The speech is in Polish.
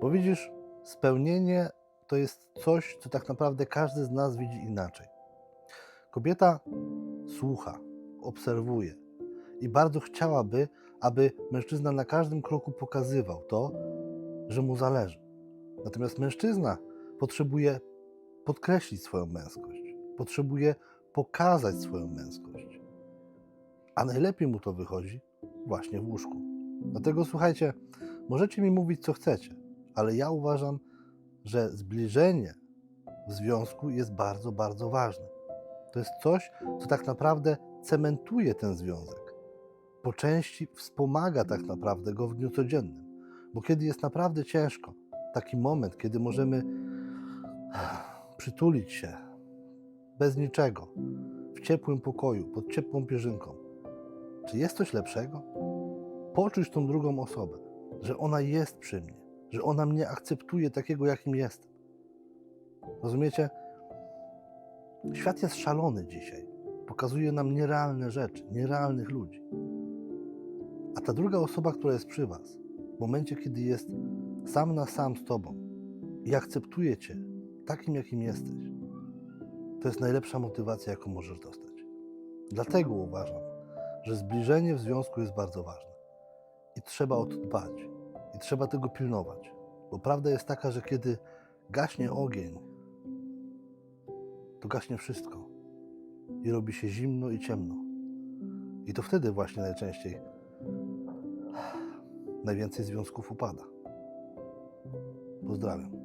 Bo widzisz, spełnienie to jest coś, co tak naprawdę każdy z nas widzi inaczej. Kobieta słucha, obserwuje i bardzo chciałaby, aby mężczyzna na każdym kroku pokazywał to, że mu zależy. Natomiast mężczyzna potrzebuje podkreślić swoją męskość, potrzebuje pokazać swoją męskość. A najlepiej mu to wychodzi właśnie w łóżku. Dlatego słuchajcie, możecie mi mówić co chcecie, ale ja uważam, że zbliżenie w związku jest bardzo, bardzo ważne. To jest coś, co tak naprawdę cementuje ten związek. Po części wspomaga tak naprawdę go w dniu codziennym. Bo kiedy jest naprawdę ciężko, taki moment, kiedy możemy przytulić się bez niczego, w ciepłym pokoju, pod ciepłą pierzynką, czy jest coś lepszego? Poczuć tą drugą osobę, że ona jest przy mnie, że ona mnie akceptuje takiego, jakim jestem. Rozumiecie? Świat jest szalony dzisiaj. Pokazuje nam nierealne rzeczy, nierealnych ludzi. A ta druga osoba, która jest przy Was, w momencie, kiedy jest sam na sam z Tobą i akceptuje Cię takim, jakim jesteś, to jest najlepsza motywacja, jaką możesz dostać. Dlatego uważam, że zbliżenie w związku jest bardzo ważne. I trzeba o to dbać. Trzeba tego pilnować. Bo prawda jest taka, że kiedy gaśnie ogień, to gaśnie wszystko. I robi się zimno i ciemno. I to wtedy właśnie najczęściej najwięcej związków upada. Pozdrawiam.